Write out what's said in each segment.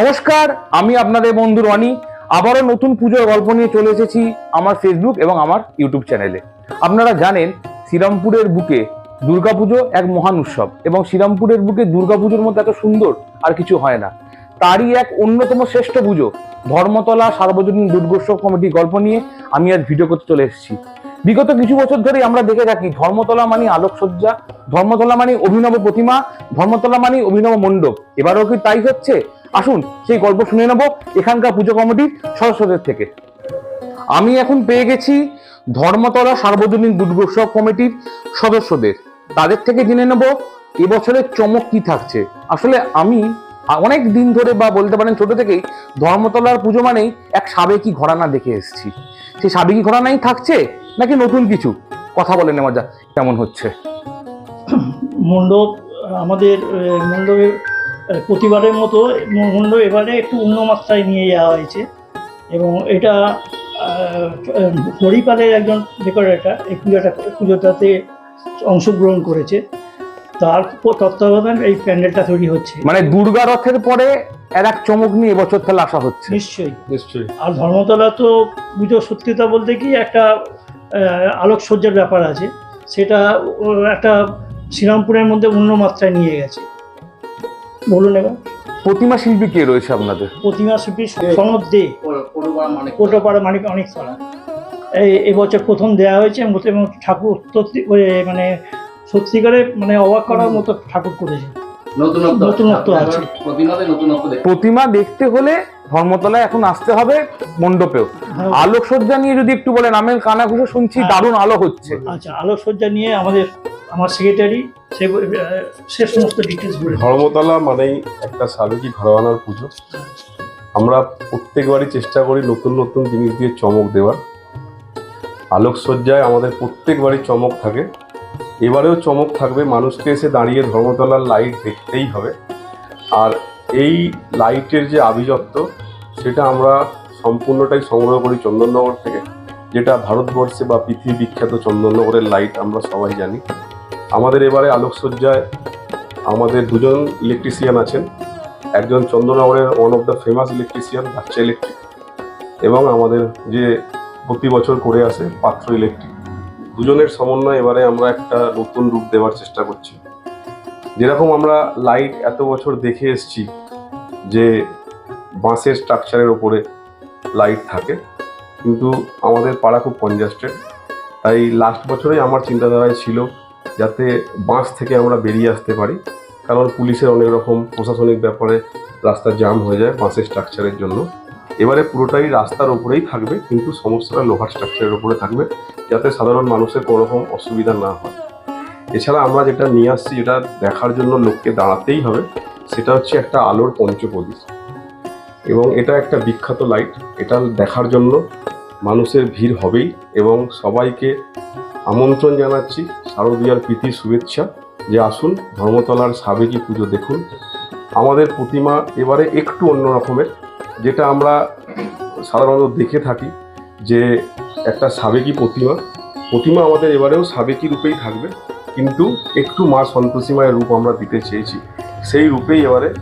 নমস্কার, আমি আপনাদের বন্ধু রনি। আবারও নতুন পুজোর গল্প নিয়ে চলে এসেছি আমার ফেসবুক এবং আমার ইউটিউব চ্যানেলে আপনারা জানেন, শ্রীরামপুরের বুকে দুর্গাপুজো এক মহান উৎসব এবং শ্রীরামপুরের বুকে দুর্গাপুজোর মধ্যে এত সুন্দর আর কিছু হয় না। তারই এক অন্যতম শ্রেষ্ঠ পুজো ধর্মতলা সার্বজনীন দুর্গোৎসব কমিটি গল্প নিয়ে আমি আজ ভিডিও করতে চলে এসেছি। বিগত কিছু বছর ধরেই আমরা দেখে থাকি ধর্মতলা মানে আলোকসজ্জা, ধর্মতলা মানে অভিনব প্রতিমা, ধর্মতলা মানে অভিনব মণ্ডপ। এবারও কি তাই হচ্ছে? আসুন সেই গল্প শুনে নেব এখানকার পুজো কমিটির সদস্যদের থেকে। আমি এখন পেয়ে গেছি ধর্মতলা সার্বজনীন দুর্গোৎসব কমিটির সদস্যদের। তাদের থেকে জেনে নেব এবছরের চমক কি থাকছে। আসলে আমি অনেক দিন ধরে বা বলতে পারেন ছোট থেকেই ধর্মতলার পুজো মানেই এক সাবেকি ঘরানা দেখে এসেছি। সেই সাবেকি ঘরানাই থাকছে? নাকি নতুন কিছু? কথা বলে নেওয়া যাক কেমন হচ্ছে? মণ্ডপ আমাদের আহ, মণ্ডপে প্রতিবারের মতো মণ্ডপ এবারে একটু অন্য মাত্রায় নিয়ে যাওয়া হয়েছে। এবং এটা হরিপালের একজন ডেকোরেটর এই পুজোটা পুজোটাতে অংশগ্রহণ করেছে। তার তত্ত্বাবধান এই প্যান্ডেলটা তৈরি হচ্ছে। মানে দুর্গা রথের পরে আর এক চমক নিয়ে এবছর তাহলে আসা হচ্ছে? নিশ্চয়ই। নিশ্চয়ই। আর ধর্মতলা তো পুজো সত্যিটা বলতে কি একটা আলোকসজ্জার ব্যাপার আছে। সেটা একটা শ্রীরামপুরের মধ্যে অন্য মাত্রায় নিয়ে গেছে। বলুন এবার। প্রতিমা শিল্পী কে রয়েছে আপনাদের? প্রতিমা শিল্পী সনদ দে। কোটোপাড়া মানিক অনেক পাড়া এই এবছর প্রথম দেওয়া হয়েছে এবং ঠাকুর মানে সত্যিকারে মানে অবাক করার মতো ঠাকুর করেছে। নতুনত্ব নতুনত্ব আছে। প্রতিমাতে নতুনত্ব দেখতে প্রতিমা দেখতে হলে ধর্মতলায় এখন আসতে হবে মণ্ডপেও। হ্যাঁ, আলোকসজ্জা নিয়ে যদি একটু বলেন আমি কানা ঘুষে শুনছি হ্যাঁ। দারুণ আলো হচ্ছে। আচ্ছা আলোকসজ্জা নিয়ে আমাদের আমার সেক্রেটারি সে সমস্ত ডিটেলস ধর্মতলা মানেই একটা সাবেকি ঘরোয়ানার পুজো। আমরা প্রত্যেকবারই চেষ্টা করি নতুন নতুন জিনিস দিয়ে চমক দেওয়ার। আলোকসজ্জায় আমাদের প্রত্যেকবারই চমক থাকে। এবারেও চমক থাকবে। মানুষকে এসে দাঁড়িয়ে ধর্মতলার লাইট দেখতেই হবে। আর এই লাইটের যে আভিজাত্য, সেটা আমরা সম্পূর্ণটাই সংগ্রহ করি চন্দননগর থেকে, যেটা ভারতবর্ষে বা পৃথিবী বিখ্যাত চন্দননগরের লাইট আমরা সবাই জানি। আমাদের এবারে আলোকসজ্জায় আমাদের দুজন ইলেকট্রিশিয়ান আছেন। একজন চন্দননগরের one of the famous electrician বাচ্চা ইলেকট্রিক এবং আমাদের যে প্রতি বছর করে আসে পাত্র ইলেকট্রিক দুজনের সমন্বয় এবারে আমরা একটা নতুন রূপ দেওয়ার চেষ্টা করছি। যেরকম আমরা লাইট এত বছর দেখে এসছি যে বাঁশের স্ট্রাকচারের ওপরে লাইট থাকে, কিন্তু আমাদের পাড়া খুব কনজাস্টেড তাই লাস্ট বছরেই আমার চিন্তাধারায় ছিল যাতে বাঁশ থেকে আমরা বেরিয়ে আসতে পারি, কারণ পুলিশের অনেক রকম প্রশাসনিক ব্যাপারে রাস্তা জাম হয়ে যায় বাঁশের স্ট্রাকচারের জন্য। এবারে পুরোটাই রাস্তার উপরেই থাকবে, কিন্তু সমস্তটা লোহার স্ট্রাকচারের উপরে থাকবে, যাতে সাধারণ মানুষের কোনো রকম অসুবিধা না হয়। এছাড়া আমরা যেটা নিয়ে আসছি, যেটা দেখার জন্য লোককে দাঁড়াতেই হবে, সেটা হচ্ছে একটা আলোর পঞ্চপ্রদীপ এবং এটা একটা বিখ্যাত লাইট এটা দেখার জন্য মানুষের ভিড় হবেই। এবং সবাইকে আমন্ত্রণ জানাচ্ছি শারদীয়ার প্রীতি শুভেচ্ছা। যে আসুন, ধর্মতলার সাবেকি পুজো দেখুন। আমাদের প্রতিমা এবারে একটু অন্য রকমের যেটা আমরা সাধারণত দেখে থাকি যে একটা সাবেকি প্রতিমা প্রতিমা আমাদের এবারেও সাবেকি রূপেই থাকবে কিন্তু একটু মা সন্তোষী মায়ের রূপ আমরা দিতে চেয়েছি। সেই রূপেই এবারে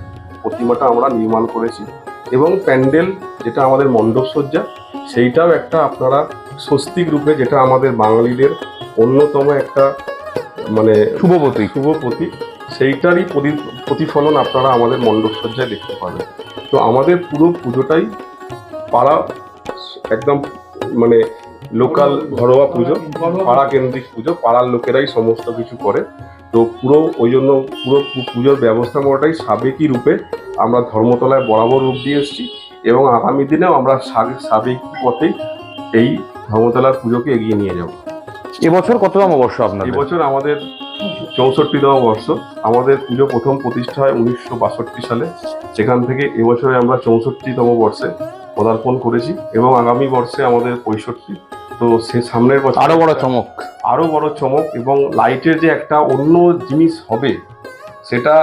প্রতিমাটা আমরা নির্মাণ করেছি এবং প্যান্ডেল যেটা আমাদের মণ্ডপ সজ্জা সেইটাও একটা আপনারা স্বস্তিক রূপে যেটা আমাদের বাঙালিদের অন্যতম একটা মানে শুভবতী শুভ প্রতীক সেইটারই প্রতি- প্রতিফলন আপনারা আমাদের মণ্ডপ সজ্জায় দেখতে পাবেন। তো আমাদের পুরো পুজোটাই পাড়া একদম মানে লোকাল ঘরোয়া পুজো পাড়া কেন্দ্রিক পুজো পাড়ার লোকেরাই সমস্ত কিছু করে। তো পুরো ওই জন্য পুরো পুজোর ব্যবস্থাপনাটাই সাবেকি রূপে আমরা ধর্মতলায় বরাবর রূপ দিয়ে এসেছি এবং আগামী দিনেও আমরা সাবে- সাবেকি পথেই এই ধর্মতলার পুজোকে এগিয়ে নিয়ে যাব। এবছর কততম বর্ষ আপনার এবছর আমাদের চৌষট্টিতম বর্ষ। আমাদের পুজো প্রথম প্রতিষ্ঠা হয় উনিশশো বাষট্টি সালে। সেখান থেকে এবছরে আমরা চৌষট্টিতম বর্ষে পদার্পণ করেছি এবং আগামী বর্ষে আমাদের পঁয়ষট্টি। তো সে সামনের বছর আরও বড় চমক। আরও বড় চমক এবং লাইটের যে একটা অন্য জিনিস হবে সেটা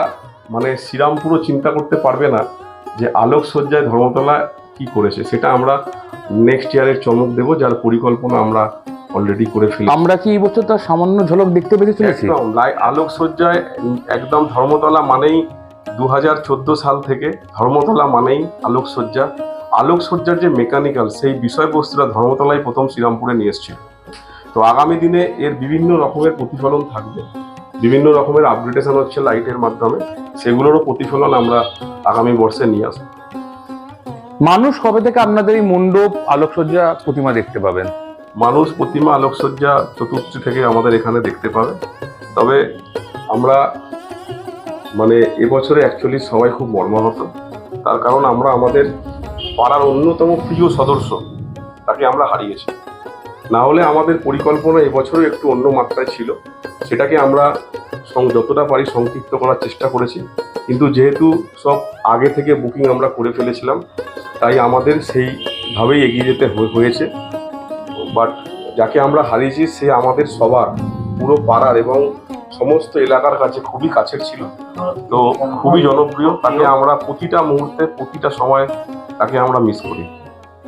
মানে শ্রীরামপুরও চিন্তা করতে পারবে না যে আলোকসজ্জায় ধর্মতলা কি করেছে। সেটা আমরা নেক্সট ইয়ারের চমক দেব যার পরিকল্পনা আমরা অলরেডি করে ফেলি আমরা কি এই বছর তার সামান্য ঝলক দেখতে পেতে চলেছি? একদম আলোকসজ্জায় একদম ধর্মতলা মানেই দু হাজার চোদ্দ সাল থেকে ধর্মতলা মানেই আলোকসজ্জা। আলোকসজ্জার যে মেকানিক্যাল সেই বিষয়বস্তুটা ধর্মতলায় প্রথম শ্রীরামপুরে নিয়ে এসেছিল তো আগামী দিনে এর বিভিন্ন রকমের প্রতিফলন থাকবে। বিভিন্ন রকমের আপগ্রেডেশন হচ্ছে লাইটের মাধ্যমে। সেগুলোরও প্রতিফলন আমরা আগামী বর্ষে নিয়ে আসব। মানুষ কবে থেকে আপনাদের এই মণ্ডপ আলোকসজ্জা প্রতিমা দেখতে পাবেন? মানুষ প্রতিমা আলোকসজ্জা চতুর্থী থেকে আমাদের এখানে দেখতে পাবে। তবে আমরা মানে এবছরে অ্যাকচুয়ালি সবাই খুব মর্মাহত। তার কারণ আমরা আমাদের পাড়ার অন্যতম প্রিয় সদস্য, তাকে আমরা হারিয়েছি। না হলে আমাদের পরিকল্পনা এবছরও একটু অন্য মাত্রায় ছিল। সেটাকে আমরা যতটা পারি সংক্ষিপ্ত করার চেষ্টা করেছি। কিন্তু যেহেতু সব আগে থেকে বুকিং আমরা করে ফেলেছিলাম, তাই আমাদের সেইভাবেই এগিয়ে যেতে হয়ে- হয়েছে। বাট যাকে আমরা হারিয়েছি, সে আমাদের সবার, পুরো পাড়ার এবং সমস্ত এলাকার কাছে খুবই কাছের ছিল। তো খুবই জনপ্রিয়। তাকে আমরা প্রতিটা মুহূর্তে, প্রতিটা সময় তাকে আমরা মিস করি।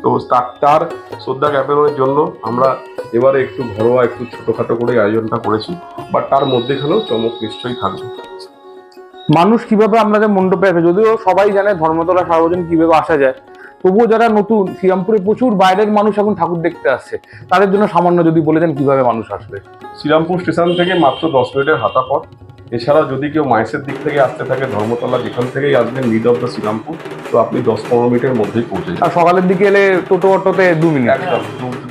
তো তার তার শ্রদ্ধা জ্ঞাপনের জন্য আমরা এবারে একটু ঘরোয়া, একটু ছোটোখাটো করে আয়োজনটা করেছি। বাট তার মধ্যেখানেও চমক নিশ্চয়ই থাকবে। মানুষ কীভাবে আপনাদের মণ্ডপে আসে? যদিও সবাই জানে ধর্মতলা সার্বজনীন কীভাবে আসা যায়। তবুও যারা নতুন শ্রীরামপুরে প্রচুর বাইরের মানুষ এখন ঠাকুর দেখতে আসছে। তাদের জন্য সামান্য যদি বলে দেন কীভাবে মানুষ আসবে? শ্রীরামপুর স্টেশন থেকে মাত্র দশ মিনিটের হাঁটা পথ এছাড়াও যদি কেউ মাইসের দিক থেকে আসতে থাকে ধর্মতলা যেখান থেকেই আসবেন মিড অফ দ্য শ্রীরামপুর তো আপনি দশ পনেরো মিনিটের মধ্যেই পৌঁছে আর সকালের দিকে এলে টোটো অটোতে দু মিনিট। একদম।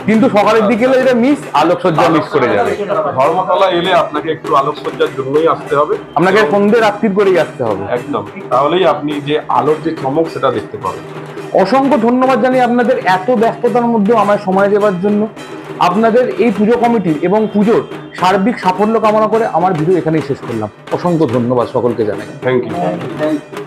কিন্তু সকালের দিকে এলে যেটা মিস আলোকসজ্জা মিস করে যাবে। ধর্মতলা এলে আপনাকে একটু আলোকসজ্জার জন্যই আসতে হবে। আপনাকে সন্ধ্যে রাত্রির করেই আসতে হবে। একদম। তাহলেই আপনি যে আলোর যে চমক সেটা দেখতে পাবেন। অসংখ্য ধন্যবাদ জানি আপনাদের এত ব্যস্ততার মধ্যেও আমায় সময় দেওয়ার জন্য। আপনাদের এই পুজো কমিটির এবং পুজোর সার্বিক সাফল্য কামনা করে আমার ভিডিও এখানেই শেষ করলাম। অসংখ্য ধন্যবাদ সকলকে জানাই। Thank you.